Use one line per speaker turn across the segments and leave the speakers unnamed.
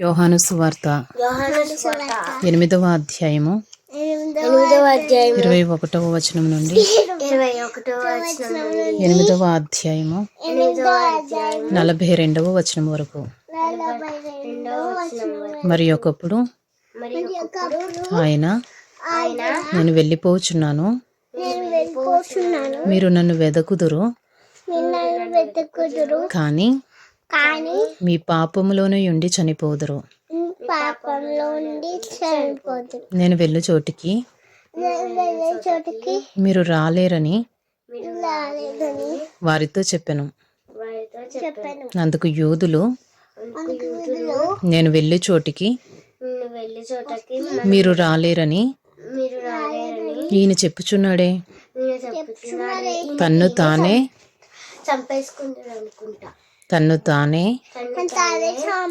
యోహాను సువార్త ఎనిమిదవ అధ్యాయము. ఇరవై ఒకటవ వచనం నుండి ఎనిమిదవ అధ్యాయము. నలభై రెండవ వచనం వరకు. మరి ఒకప్పుడు ఆయన నేను వెళ్ళిపోచున్నాను. మీరు నన్ను వెదకుదురు. కానీ
కానీ
మీ పాపములోనే ఉండి చనిపోదురు.
పాపంలో నుండి చనిపోతుంది
నేను వెళ్ళు చోటికి
నేను వెళ్ళే చోటికి
మీరు రాలేరని
రాలేదని
వారితో చెప్పాను.
వారితో చెప్పాను.
అందుకు యూదులు నేను వెళ్ళే చోటికి
నిన్ను వెళ్ళే చోటకి
మీరు రాలేరని
మీరు రాలేరని
ఈయన చెప్పుచున్నాడే.
నేను చెప్తున్నాడే
తన్ను తానే
చంపేసుకుంటాడు అనుకుంటా.
తన్ను తానే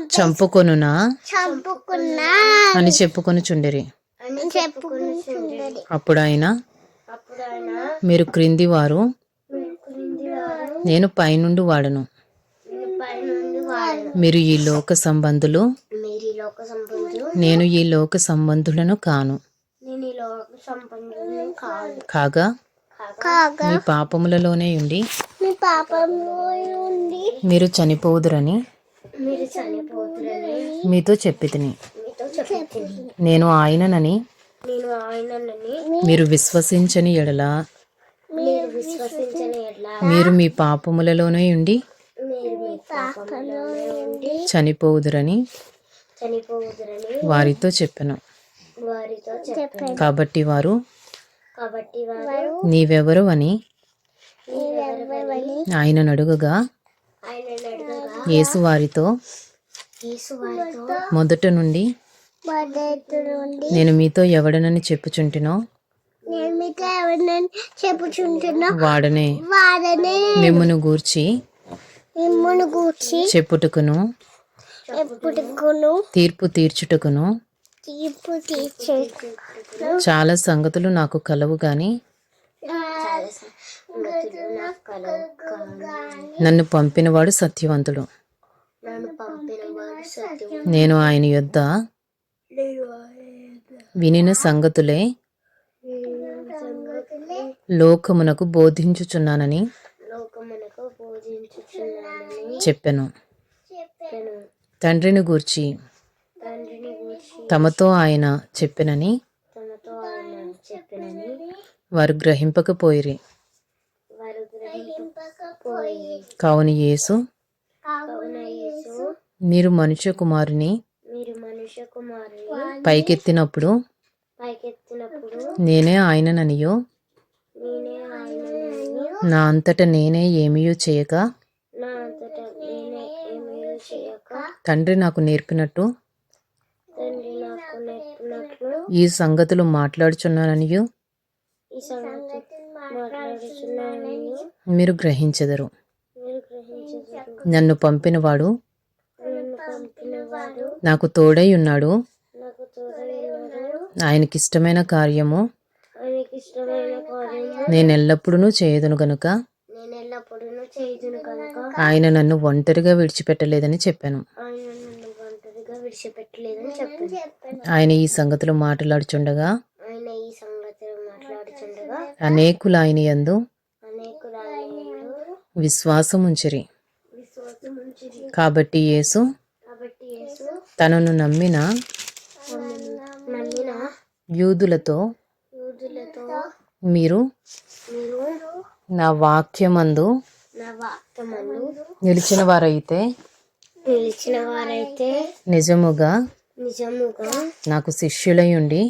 చంపుకొనునా?
చంపుకున్నా.
అని చెప్పుకొని చుండిరి. అప్పుడు ఆయన మీరు క్రింది వారు నేను పైనుండి వాడను. మీరు ఈ లోక సంబంధులు నేను ఈ లోక సంబంధులను కాను. కాగా మీ పాపములలోనే ఉండి మీరు చనిపోదురని మీతో చెప్పితిని. నేను ఆయననని
నేను ఆయనని
మీరు విశ్వసించని ఎడల
మీరు
మీ పాపములలోనే ఉండి చనిపోదురని వారితో చెప్పాను. కాబట్టి వారు నీవెవరు అని ఆయన అడుగగా
ఆయన అడగగా
యేసు వారితో
యేసు వారితో
మొదట నుండి నేను మీతో ఎవడనని చెప్పుచుంటినో వాడనే మిమ్మును గూర్చి
మిమ్మును గూర్చి
చెప్పుటకును తీర్పు తీర్చుటకును
తీర్పు తీర్చే
చాలా సంగతులు నాకు కలవు గాని నన్ను పంపినవాడు సత్యవంతుడు. నేను ఆయన యొద్ద వినిన సంగతులే లోకమునకు బోధించుచున్నానని చెప్పెను. తండ్రిని గూర్చి తమతో ఆయన చెప్పెనని వారు గ్రహింపకపోయిరి
వారు గ్రహింపకపోయి
కావున యేసు మీరు మనుష్య కుమారుని పైకెత్తినప్పుడు నేనే ఆయనననియో.
నేనే ఆయనను
నా అంతట నేనే ఏమీయో చేయక తండ్రి నాకు నేర్పినట్టు ఈ సంగతులు మాట్లాడుచున్నాననియు. మీరు గ్రహించెదరు. నన్ను పంపినవాడు నాకు తోడై ఉన్నాడు. ఆయనకిష్టమైన కార్యము నేను ఎల్లప్పుడూ చేయదును గనుక. ఆయన నన్ను ఒంటరిగా విడిచిపెట్టలేదని చెప్పాను.
ఆయన
ఈ సంగతులు మాట్లాడుచుండగా
మాట్లాడుచుండగా
అనేకులు ఆయన యందు
అనేకులు ఆయన
విశ్వాసం ఉంచిరి
విశ్వాసం ఉంచిరి
కాబట్టి యేసు తనను నమ్మిన యూదులతో మీరు నా వాక్యమందు నిలిచిన వారైతే
నిలిచిన వారైతే
నిజముగా
నిజముగా
నాకు శిష్యులై ఉండి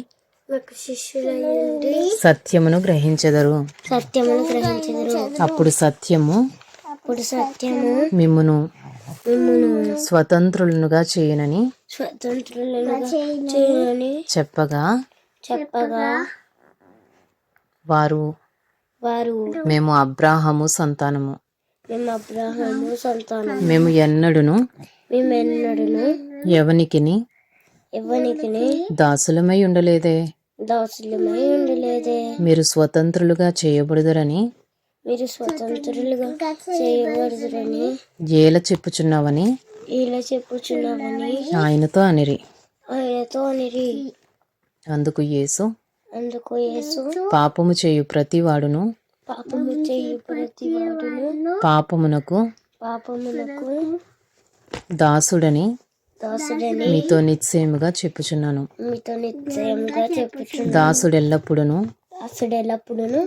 సత్యమును గ్రహించెదరు.
సత్యమును గ్రహించదురు.
అప్పుడు సత్యము
అప్పుడు సత్యము
మిమ్మును స్వతంత్రులనుగా చేయనని చెప్పగా
చెప్పగా
వారు
వారు
మేము అబ్రాహము సంతానము.
మేము అబ్రహాము సంతానం
మేము ఎన్నడును
మేమెన్నడును
ఎవనికిని
ఎవనికి
దాసులమై ఉండలేదే?
దాసులమై ఉండలేదే
మీరు స్వతంత్రులుగా చేయబడుదరని
మీరు స్వతంత్రులుగా చేయబడుదురని
ఏల చెప్పుచున్నావని
ఇలా చెప్పుచున్నామని
ఆయనతో అనిరి.
ఆయనతో అనిరి.
అందుకు యేసు
అందుకు యేసు
పాపము చేయు ప్రతివాడును
పాపము చేయు ప్రతి వాడును
పాపమునకు
పాపమునకు
దాసుడని
దాసుడని
మీతో నిశ్చయముగా చెప్పుచున్నాను.
మీతో చెప్పుచున్నాను. దాసుడు ఎల్లప్పుడును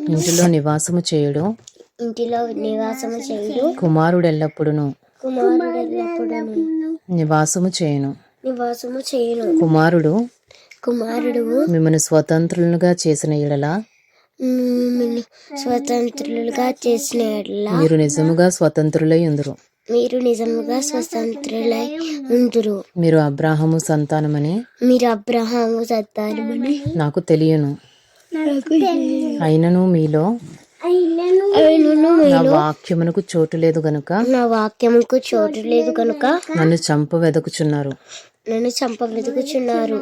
ఇంటిలో నివాసము చేయుడు.
ఇంటిలో నివాసము చేయుడు. కుమారుడు ఎల్లప్పుడును
నివాసము చేయును.
నివాసము చేయును.
కుమారుడు
కుమారుడు
మిమ్మల్ని స్వతంత్రులుగా చేసిన ఎడల
మిమ్మల్ని స్వతంత్రులుగా చేసిన
మీరు నిజముగా స్వతంత్రులై ఉందరు.
మీరు నిజముగా స్వతంత్రులై ఉంటురు
మీరు అబ్రాహము సంతానమని?
మీరు అబ్రహాము సత్తారమని
నాకు తెలియను. అయినను మీలో? నా వాక్యమునకు చోటు లేదు గనుక?
నా వాక్యముకు చోటు లేదు కనుక
నన్ను చంప వెదకుచున్నారు.
నన్ను చంప వెతుకుచున్నారు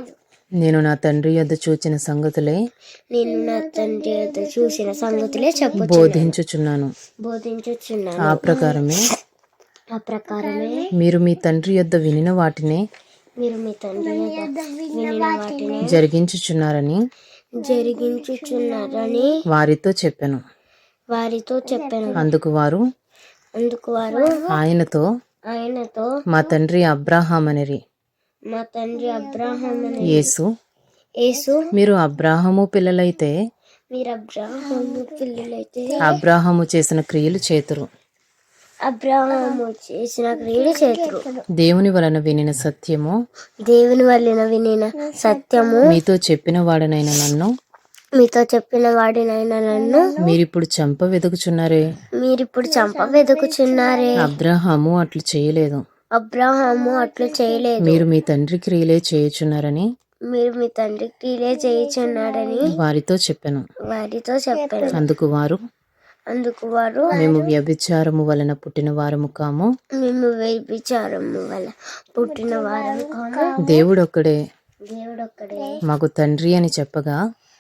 నేను నా తండ్రి యొద్ద చూచిన సంగతులే
నేను నా తండ్రి వద్ద చూసిన సంగతులే చెప్పు
బోధించుచున్నాను.
బోధించుచున్నాను.
ఆ ప్రకారమే
ఆ ప్రకారమే
మీరు మీ తండ్రి యొద్ద వినిన వాటినే
మీరు మీ తండ్రి వినిన వాటిని
జరిగించుచున్నారని
జరిగించుచున్నారని
వారితో చెప్పాను.
వారితో చెప్పాను.
అందుకు వారు
అందుకు వారు
ఆయనతో
ఆయనతో
మా తండ్రి అబ్రాహామనిరి.
మా తండ్రి అబ్రాహముని
యేసు
యేసు
మీరు అబ్రాహము పిల్లలైతే
మీరు అబ్రాహము పిల్లలైతే
అబ్రాహము చేసిన క్రియలు చేతురు.
అబ్రాహము చేసిన క్రియలు చేతురు.
దేవుని వలన వినిన సత్యము
దేవుని వలన వినిన సత్యము
మీతో చెప్పిన వాడనైన నన్ను?
మీతో చెప్పిన వాడినైనా నన్ను?
మీరిప్పుడు చంప వెతుకుచున్నారే
మీరిప్పుడు చంప వెతుకుచున్నారే
అబ్రాహాము అట్లు చేయలేదు.
అబ్రాహాము అట్లు చేయలేదు.
మీరు మీ తండ్రి క్రియలే చేయుచున్నారని?
మీరు మీ తండ్రి క్రియలే చేయుచున్నాడని
వారితో చెప్పాను.
వారితో చెప్పాను.
అందుకు వారు
అందుకు వారు
మేము వ్యభిచారము వలన పుట్టిన వారము కాము.
మేము వ్యభిచారము వల్ల పుట్టిన వారం కాము.
దేవుడొక్కడే
దేవుడు ఒక్కడే
మాకు తండ్రి అని చెప్పగా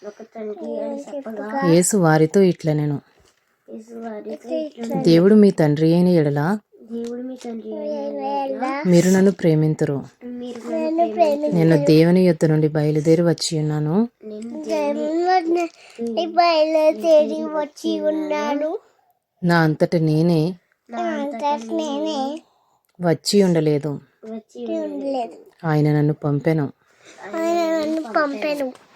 ఒక తండ్రి అని చెప్పగా
యేసు వారితో ఇట్ల నేను దేవుడు మీ తండ్రి అయిన ఎడల మీరు నన్ను ప్రేమింతురు. నేను దేవుని యొద్ద నుండి బయలుదేరి వచ్చి ఉన్నాను.
బయలుదేరి వచ్చి ఉన్నాను.
నా అంతట నేనే
వచ్చి ఉండలేదు.
ఆయన నన్ను పంపెను.
ఆయన నన్ను పంపెను.